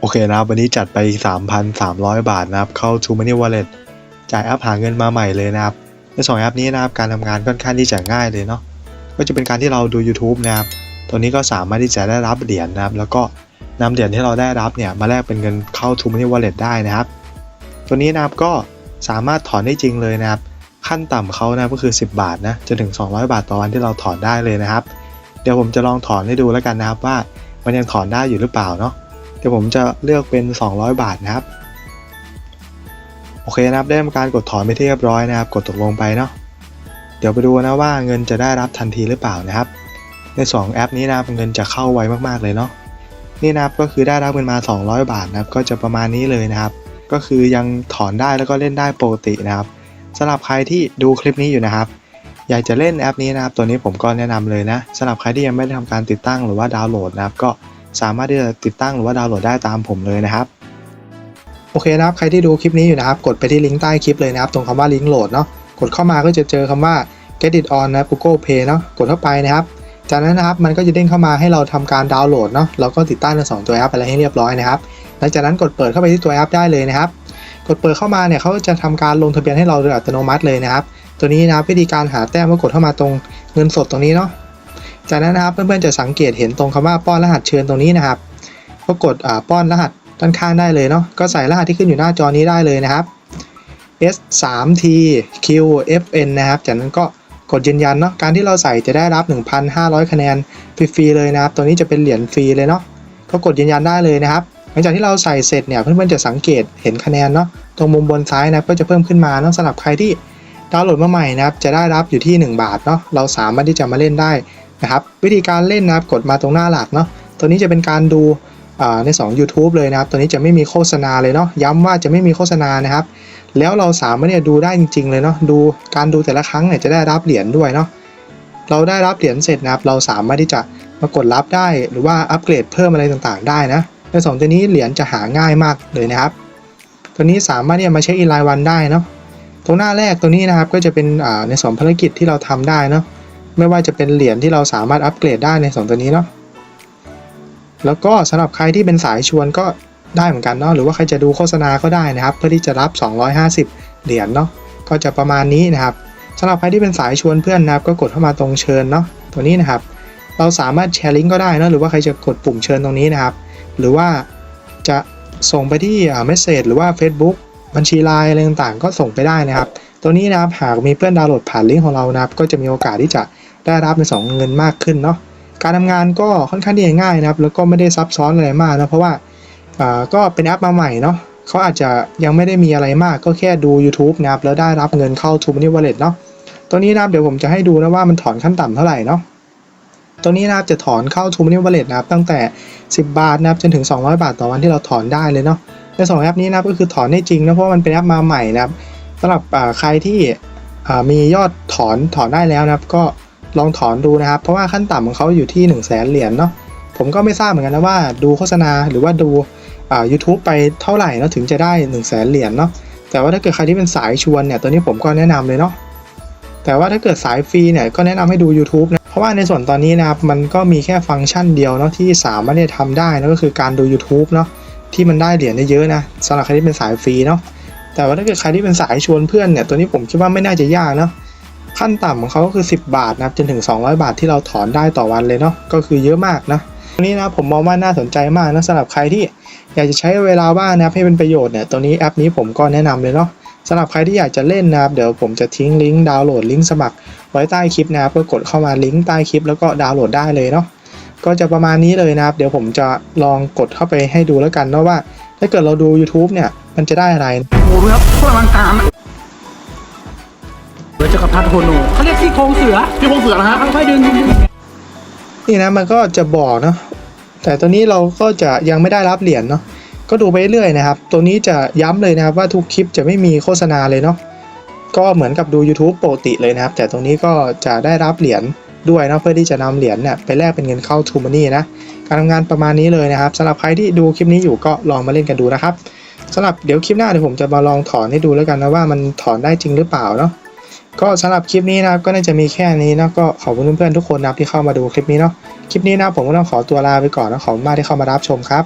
โอเคนะครับ วันนี้จัดไป 3,300 บาทนะครับ เข้า t o Money Wallet จ่ายแอปหาเงินมาใหม่เลยนะครับในสองแอปนี้นะครับ การทำงานค่อนข้างที่จะง่ายเลยเนาะ ก็จะเป็นการที่เราดู YouTube นะครับ ตัวนี้ก็สามารถที่จะได้รับเหรียญนะครับ แล้วก็นำเหรียญที่เราได้รับเนี่ยมาแลกเป็นเงินเข้า t o Money Wallet ได้นะครับ ตัวนี้นะครับก็สามารถถอนได้จริงเลยนะครับ ขั้นต่ำเขานะก็คือ 10 บาทนะจนถึง 200 บาทต่อวันที่เราถอนได้เลยนะครับ เดี๋ยวผมจะลองถอนให้ดูแล้วกันนะครับว่ามันยังถอนได้อยู่หรือเปล่าเนาะ เดี๋ยวผมจะเลือกเป็น 200 บาทนะครับ โอเคนะครับได้ทำการกดถอนไปที่เรียบร้อยนะครับ กดตกลงไปเนาะเดี๋ยวไปดูนะว่าเงินจะได้รับทันทีหรือเปล่านะครับ ใน 2 แอปนี้นะครับเงินจะเข้าไวมากๆเลยเนาะนี่นะครับก็คือได้รับเงินมา 200 บาทนะครับ ก็จะประมาณนี้เลยนะครับ ก็คือยังถอนได้แล้วก็เล่นได้ปกตินะครับสำหรับใครที่ดูคลิปนี้อยู่นะครับ อยากจะเล่นแอปนี้นะครับ ตัวนี้ผมก็แนะนำเลยนะสำหรับใครที่ยังไม่ได้ทำการติดตั้งหรือว่าดาวน์โหลดนะครับก็ สามารถที่จะติดตั้งหรือว่าดาวน์โหลดได้ตามผมเลยนะครับโอเคนะครับใครที่ดูคลิปนี้อยู่นะครับ กดไปที่ลิงก์ใต้คลิปเลยนะครับ ตรงคำว่าลิงก์โหลดเนาะกดเข้ามาก็จะเจอคำว่า get it on นะ Google Play เนาะกดเข้าไปนะครับ จากนั้นนะครับมันก็จะเด้งเข้ามาให้เราทำการดาวน์โหลดเนาะเราก็ติดตั้งทั้งสองตัวแอปอะไรให้เรียบร้อยนะครับหลังจากนั้นกดเปิดเข้าไปที่ตัวแอปได้เลยนะครับกดเปิดเข้ามาเนี่ยเขาจะทำการลงทะเบียนให้เราโดยอัตโนมัติเลยนะครับ ตัวนี้นะวิธีการหาแต้มก็กดเข้ามาตรงเงินสดตรงนี้เนาะ จากนั้นนะครับเพื่อนๆจะสังเกตเห็นตรงคำว่าป้อนรหัสเชิญตรงนี้นะครับก็กดป้อนรหัสด้านข้างได้เลยเนาะก็ใส่รหัสที่ขึ้นอยู่หน้าจอนี้ได้เลยนะครับ S 3 T Q F N นะครับจากนั้นก็กดยืนยันเนาะการที่เราใส่จะได้รับ 1,500 คะแนนฟรีๆเลยนะครับ ตัวนี้จะเป็นเหรียญฟรีเลยเนาะก็กดยืนยันได้เลยนะครับ หลังจากที่เราใส่เสร็จเนี่ยเพื่อนๆจะสังเกตเห็นคะแนนเนาะตรงมุมบนซ้ายนะก็จะเพิ่มขึ้นมาเนาะสำหรับใครที่ดาวน์โหลดมาใหม่นะครับจะได้รับอยู่ที่ 1 บาทเนาะเราสามารถที่จะมาเล่นได้ นะครับวิธีการเล่นนะครับกดมาตรงหน้าหลักเนาะตัวนี้จะเป็นการดูใน2 YouTube เลยนะครับ ตัวนี้จะไม่มีโฆษณาเลยเนาะย้ำว่าจะไม่มีโฆษณานะครับ แล้วเราสามารถเนี่ยดูได้จริง ๆ เลยเนาะดูการดูแต่ละครั้งเนี่ยจะได้รับเหรียญด้วยเนาะเราได้รับเหรียญเสร็จนะครับ เราสามารถที่จะมากดรับได้หรือว่าอัปเกรดเพิ่มอะไรต่างๆ ได้นะในสองตัวนี้เหรียญจะหาง่ายมากเลยนะครับ ตัวนี้สามารถเนี่ยมาเช็คอินรายวันได้เนาะตรงหน้าแรกตัวนี้นะครับก็จะเป็นในสองภารกิจที่เราทำได้เนาะ ไม่ว่าจะเป็นเหรียญที่เราสามารถอัปเกรดได้ในสองตัวนี้เนาะแล้วก็สำหรับใครที่เป็นสายชวนก็ได้เหมือนกันเนาะหรือว่าใครจะดูโฆษณาก็ได้นะครับ เพื่อที่จะรับ 250 เหรียญเนาะก็จะประมาณนี้นะครับสำหรับใครที่เป็นสายชวนเพื่อนนะครับ ก็กดเข้ามาตรงเชิญเนาะตัวนี้นะครับ เราสามารถแชร์ลิงก์ก็ได้เนะหรือว่าใครจะกดปุ่มเชิญตรงนี้นะครับ หรือว่าจะส่งไปที่เมสเซจหรือว่า Facebook บัญชีไลน์อะไรต่างๆ ก็ส่งไปได้นะครับ ตัวนี้นะครับหากมีเพื่อนดาวน์โหลดผ่านลิงก์ของเรานะครับ ก็จะมีโอกาสที่จะ ได้รับในสองเงินมากขึ้นเนาะการทำงานก็ค่อนข้างที่จะง่ายนะครับแล้วก็ไม่ได้ซับซ้อนอะไรมากนะเพราะว่าก็เป็นแอปมาใหม่เนาะเขาอาจจะยังไม่ได้มีอะไรมากก็แค่ดู YouTube นะครับแล้วได้รับเงินเข้า t o Money Wallet เนาะตัวนี้นะครับเดี๋ยวผมจะให้ดูนะว่ามันถอนขั้นต่ำเท่าไหร่เนาะตัวนี้นะครับจะถอนเข้า t o Money Wallet นะครับตั้งแต่ 10 บาทนะครับจนถึง 200 บาทต่อวันที่เราถอนได้เลยเนาะในสองแอปนี้นะครับก็คือถอนได้จริงนะเพราะมันเป็นแอปมาใหม่นะครับสำหรับใครที่มียอดถอนถอนได้แล้วนะครับก็ ลองถอนดูนะครับ เพราะว่าขั้นต่ำของเขาอยู่ที่1 0 0 0 0แสนเหรียญเนาะผมก็ไม่ทราบเหมือนกันนะว่าดูโฆษณาหรือว่าดูอ่า YouTube ไปเท่าไหร่แล้วถึงจะได้1 0 0 0 0แสนเหรียญเนาะแต่ว่าถ้าเกิดใครที่เป็นสายชวนเนี่ยตัวนี้ผมก็แนะนำเลยเนาะแต่ว่าถ้าเกิดสายฟรีเนี่ยก็แนะนำให้ดู YouTube นะเพราะว่าในส่วนตอนนี้นะครับมันก็มีแค่ฟังก์ชันเดียวเนาะที่สามารถที่จะทำได้นะก็คือการดู YouTube เนาะที่มันได้เหรียญได้เยอะนะสำหรับใครที่เป็นสายฟรีเนาะแต่ว่าถ้าเกิดใครที่เป็นสายชวนเพื่อนเนี่ยตัวนี้ผมคิดว่าไม่น่าจะยากเนาะ ขั้นต่ำของเขาก็คือ 10 บาทนะครับจนถึง 200 บาทที่เราถอนได้ต่อวันเลยเนาะก็คือเยอะมากนะตรงนี้นะผมมองว่าน่าสนใจมากนะสำหรับใครที่อยากจะใช้เวลาว่างนะครับให้เป็นประโยชน์เนี่ยตัวนี้แอปนี้ผมก็แนะนำเลยเนาะสำหรับใครที่อยากจะเล่นนะครับเดี๋ยวผมจะทิ้งลิงก์ดาวน์โหลดลิงก์สมัครไว้ใต้คลิปนะครับก็กดเข้ามาลิงก์ใต้คลิปแล้วก็ดาวน์โหลดได้เลยเนาะก็จะประมาณนี้เลยนะครับ เดี๋ยวผมจะลองกดเข้าไปให้ดูแล้วกันเนาะว่า ถ้าเกิดเราดู YouTube เนี่ยมันจะได้อะไรโอ้โหดูครับโคตรอลังการ เสือจักรพรรดิโฮโนเขาเรียกซี่โครงเสือซี่โครงเสือนะฮะค่อยๆดึงดึงดึงนี่นะมันก็จะบอกเนาะแต่ตัวนี้เราก็จะยังไม่ได้รับเหรียญเนาะก็ดูไปเรื่อยนะครับ ตัวนี้จะย้ำเลยนะครับว่าทุกคลิปจะไม่มีโฆษณาเลยเนาะก็เหมือนกับดู YouTube ปกติเลยนะครับ แต่ตรงนี้ก็จะได้รับเหรียญด้วยนะเพื่อที่จะนำเหรียญเนี่ยไปแลกเป็นเงินเข้า t ูมานี่นะการทำงานประมาณนี้เลยนะครับสำหรับใครที่ดูคลิปนี้อยู่ก็ลองมาเล่นกันดูนะครับสำหรับเดี๋ยวคลิปหน้าเดี๋ยวผมจะมาลองถอนให้ดูแล้วกันนะว่ามันถอนได้จริงหรือเปล่าเนาะ ก็สำหรับคลิปนี้นะครับก็น่าจะมีแค่นี้นะก็ขอบคุณเพื่อนๆทุกคนนะครับที่เข้ามาดูคลิปนี้เนาะคลิปนี้นะผมก็ต้องขอตัวลาไปก่อนนะขอบคุณมากที่เข้ามารับชมครับ